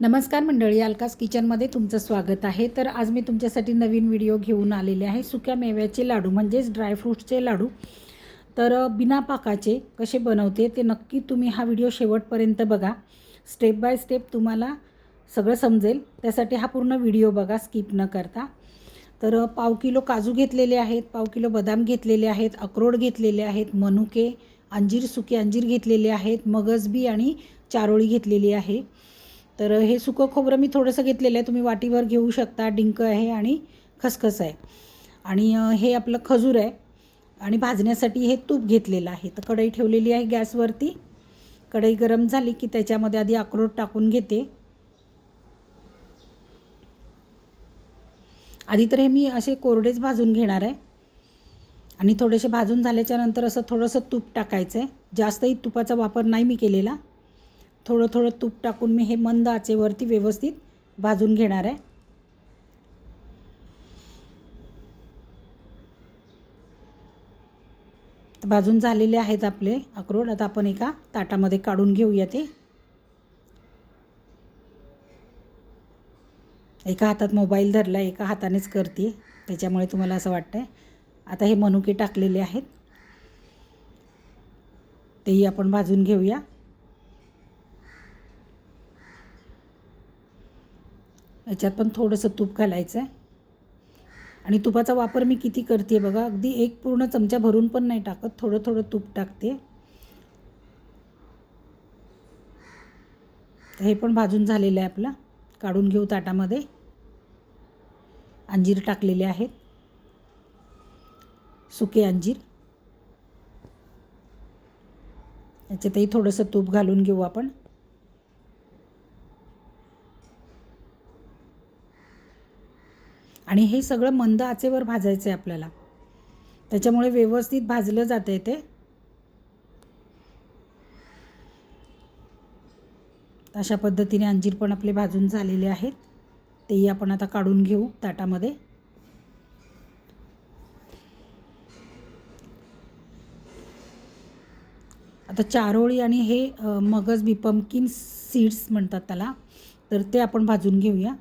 नमस्कार मंडळी अलकास किचनमध्ये तुमचं स्वागत आहे. तर आज मी तुमच्यासाठी नवीन व्हिडिओ घेऊन आलेले आहे. सुक्या मेव्याचे लाडू म्हणजेच ड्रायफ्रूट्सचे लाडू. तर बिना पाकाचे कसे बनवते ते नक्की तुम्ही हा व्हिडिओ शेवटपर्यंत बघा. स्टेप बाय स्टेप तुम्हाला सगळं समजेल. त्यासाठी हा पूर्ण व्हिडिओ बघा स्किप न करता. तर पाव किलो काजू घेतलेले आहेत पाव किलो बदाम घेतलेले आहेत अक्रोड घेतलेले आहेत मनुके अंजीर सुके अंजीर घेतलेले आहेत मगजबी आणि चारोळी घेतलेली आहे. तर हे सुकं खोबरं मी थोडंसं घेतलेलं आहे. तुम्ही वाटीभर घेऊ शकता. डिंक आहे आणि खसखस आहे. आणि हे आपलं खजूर आहे. आणि भाजण्यासाठी हे तूप घेतलेलं आहे. तर कढई ठेवलेली आहे गॅसवरती. कढई गरम झाली की त्याच्यामध्ये आधी अक्रोड टाकून घेते. आधी तर हे मी असे कोरडेच भाजून घेणार आहे. आणि थोडेसे भाजून झाल्याच्यानंतर असं थोडंसं तूप टाकायचं आहे. जास्तही तुपाचा वापर नाही मी केलेला. थोडं थोडं तूप टाकून मी हे मंद आचेवरती व्यवस्थित भाजून घेणार आहे. भाजून झालेले आहेत आपले अक्रोड. आता आपण एका ताटामध्ये काढून घेऊया ते. एका हातात मोबाईल धरला एका हातानेच करते. त्याच्यामुळे तुम्हाला असं वाटतं आहे आता हे मनुके टाकलेले आहेत. तेही आपण भाजून घेऊया. याच्यात पण थोडंसं तूप घालायचं आहे. आणि तुपाचा वापर मी किती करते बघा अगदी एक पूर्ण चमचा भरून पण नाही टाकत थोडं थोडं तूप टाकते. हे पण भाजून झालेलं आहे आपलं काढून घेऊ ताटामध्ये. अंजीर टाकलेले आहेत. सुके अंजीर. याच्यातही थोडंसं तूप घालून घेऊ आपण. आणि हे सगळं मंद आचेवर भाजायचं आहे आपल्याला. त्याच्यामुळे व्यवस्थित भाजलं जातं आहे ते. अशा पद्धतीने अंजीर पण आपले भाजून झालेले आहेत. तेही आपण आता काढून घेऊ ताटामध्ये. आता चारोळी आणि हे मगज बी पंपकिन सीड्स म्हणतात त्याला तर ते आपण भाजून घेऊया.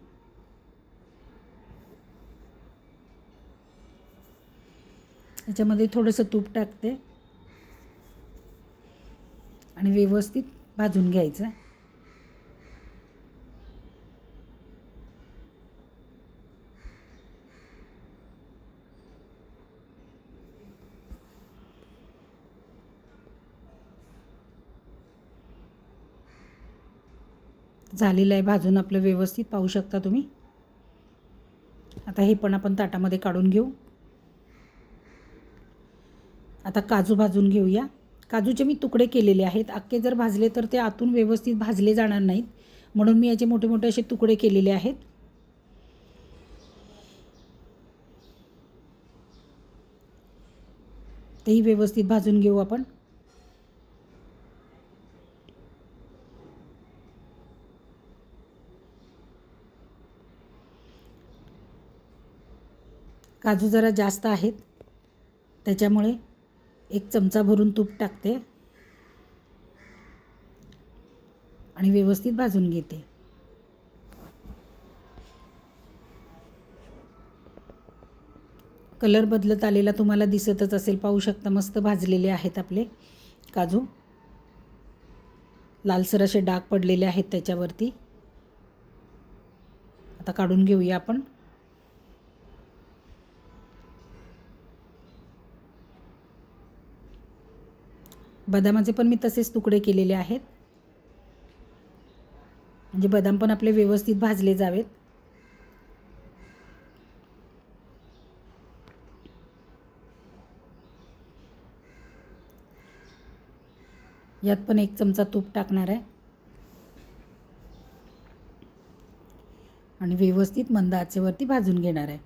याच्यामध्ये थोडंसं तूप टाकते. आणि व्यवस्थित भाजून घ्यायचं. झालेलं आहे भाजून आपलं व्यवस्थित पाहू शकता तुम्ही. आता हे पण आपण ताटामध्ये काढून घेऊ. आता काजू भाजून घेऊया. काजूचे मी तुकडे केलेले आहेत. अख्खे जर भाजले तर ते आतून व्यवस्थित भाजले जाणार नाहीत. म्हणून मी याचे मोठे मोठे असे तुकडे केलेले आहेत. तेही व्यवस्थित भाजून घेऊ आपण. काजू जरा जास्त आहेत. त्याच्यामुळे एक चमचा भरून तूप टाकते. आणि व्यवस्थित भाजून घेते. कलर बदलत आलेला तुम्हाला दिसतच असेल. पाहू शकता मस्त भाजलेले आहेत आपले काजू. लालसर असे डाग पडलेले आहेत त्याच्यावरती. आता काढून घेऊया आपण. बदामाचे पण मी तसेच तुकडे केलेले आहेत. म्हणजे बदाम पण आपले व्यवस्थित भाजले जावेत. यात पण एक चमचा तूप टाकणार आहे. आणि व्यवस्थित मंद आचेवरती भाजून घेणार आहे.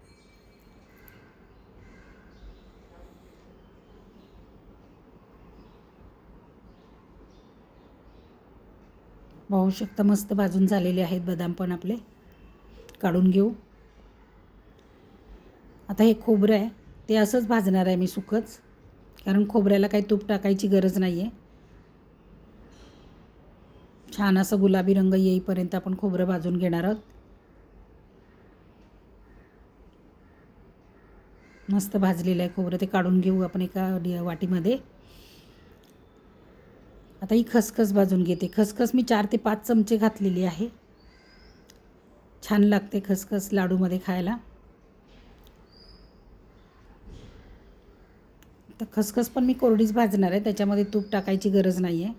पाहू शकता. मस्त भाजून झालेले आहेत बदाम पण आपले. काढून घेऊ. आता हे खोबरं आहे. ते असंच भाजणार आहे मी सुखच. कारण खोबऱ्याला काही तूप टाकायची गरज नाही आहे छान असं गुलाबी रंग येईपर्यंत आपण खोबरं भाजून घेणार आहोत. मस्त भाजलेलं आहे खोबरं. ते काढून घेऊ आपण एका डि- वाटीमध्ये. आता ही खसखस भाजून घेते. खसखस मी चार ते पाच चमचे घातलेली आहे. छान लागते खसखस लाडूमध्ये खायला. तर खसखस पण मी कोरडीच भाजणार आहे. त्याच्यामध्ये तूप टाकायची गरज नाही आहे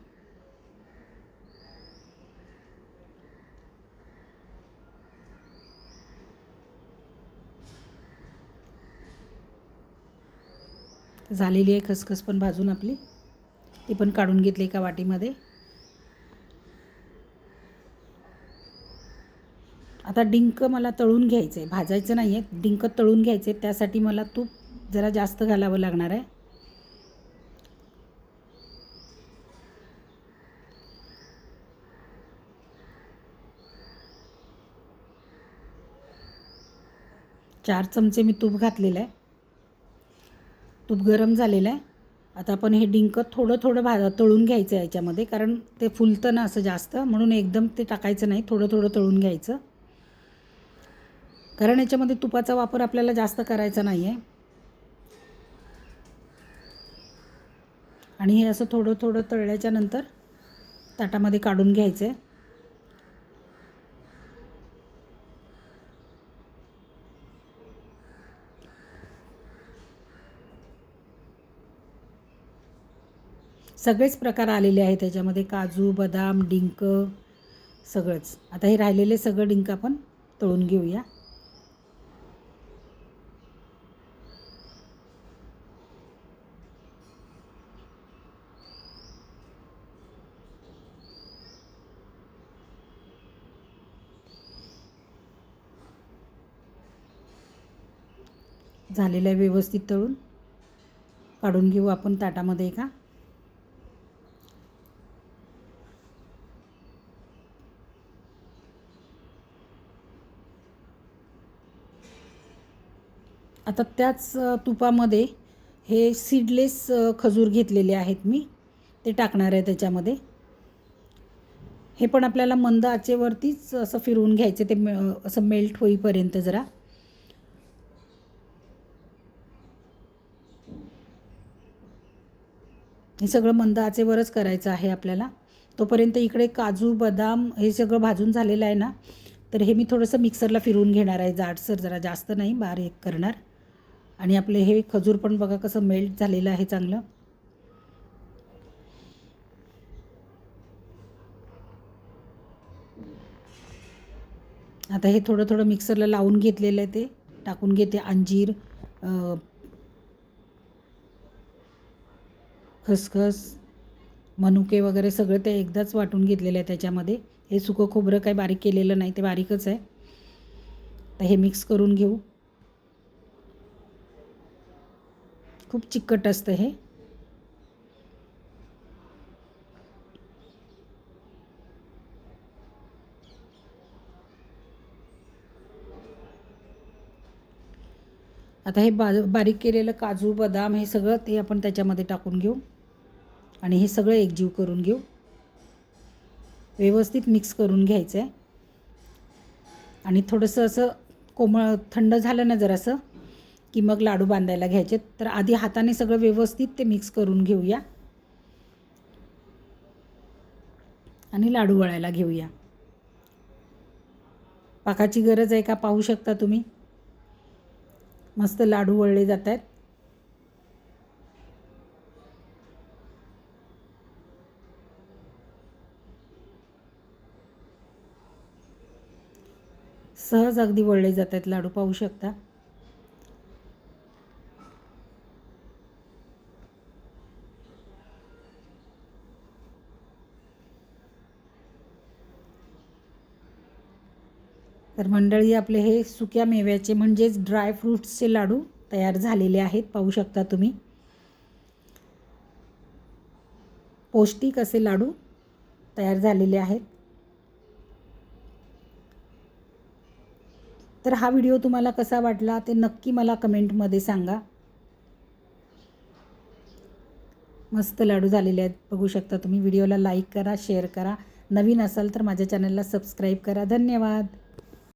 झालेली आहे खसखस पण भाजून आपली. ती पण काढून घेतली एका वाटीमध्ये. आता डिंक मला तळून घ्यायचं आहे भाजायचं नाही आहे डिंक तळून घ्यायचे त्यासाठी मला तूप जरा जास्त घालावं लागणार आहे. चार चमचे मी तूप घातलेलं आहे. तूप गरम झालेलं आहे. आता आपण हे डिंक थोडं थोडं भा तळून घ्यायचं आहे याच्यामध्ये कारण ते फुलतं ना असं जास्त म्हणून एकदम ते टाकायचं नाही थोडं थोडं तळून घ्यायचं. कारण याच्यामध्ये तुपाचा वापर आपल्याला जास्त करायचा नाही आहे आणि हे असं थोडं थोडं तळल्याच्या नंतर ताटामध्ये काढून घ्यायचं आहे सगळेच प्रकार आलेले आहेत त्याच्यामध्ये. काजू बदाम डिंक सगळंच. आता हे राहिलेले सगळं डिंक आपण तळून घेऊया. झालेलं आहे व्यवस्थित तळून काढून घेऊ आपण ताटामध्ये एका. आता त्याच तुपामध्ये हे सीडलेस खजूर घेतलेले आहेत मी. ते टाकणार आहे त्याच्यामध्ये. हे पण आपल्याला मंद आचेवरतीच असं फिरवून घ्यायचे ते मे असं मेल्ट होईपर्यंत जरा. हे सगळं मंद आचेवरच करायचं आहे आपल्याला. तोपर्यंत इकडे काजू बदाम हे सगळं भाजून झालेलं आहे ना तर हे मी थोडंसं मिक्सरला फिरवून घेणार आहे. जाडसर जरा जास्त नाही बारीक करणार. आणि आपले हे खजूर पण बघा कसं मेल्ट झालेलं आहे चांगलं. आता हे थोडं थोडं मिक्सरला लावून घेतलेलं आहे ते. टाकून घेते अंजीर खसखस मनुके वगैरे सगळं ते एकदाच वाटून घेतलेलं आहे त्याच्यामध्ये. हे सुकं खोबरं काही बारीक केलेलं नाही ते बारीकच आहे. तर हे मिक्स करून घेऊ. खूप चिकट असतं हे. आता हे बा बारीक केलेलं काजू बदाम हे सगळं ते आपण त्याच्यामध्ये टाकून घेऊ. आणि हे सगळं एकजीव करून घेऊ. व्यवस्थित मिक्स करून घ्यायचं आहे आणि थोडंसं असं कोमळ थंड झालं ना जरासं की मग लाडू बांधायला घ्यायचे. तर आधी हाताने सगळं व्यवस्थित ते मिक्स करून घेऊया. आणि लाडू वळायला घेऊया. पाकाची गरज आहे का पाहू शकता तुम्ही? मस्त लाडू वळले जात आहेत सहज अगदी वळले जात आहेत लाडू पाहू शकता. तर मंडळी आपले हे सुक्या मेव्याचे म्हणजेच ड्रायफ्रूट्सचे लाडू तयार झालेले आहेत. पाहू शकता तुम्ही. पौष्टिक असे लाडू तयार झालेले आहेत. तर हा व्हिडिओ तुम्हाला कसा वाटला ते नक्की मला कमेंटमध्ये सांगा. मस्त लाडू झालेले आहेत. बघू शकता तुम्ही. व्हिडिओला लाईक करा शेअर करा. नवीन असाल तर माझ्या चॅनलला सबस्क्राईब करा. धन्यवाद.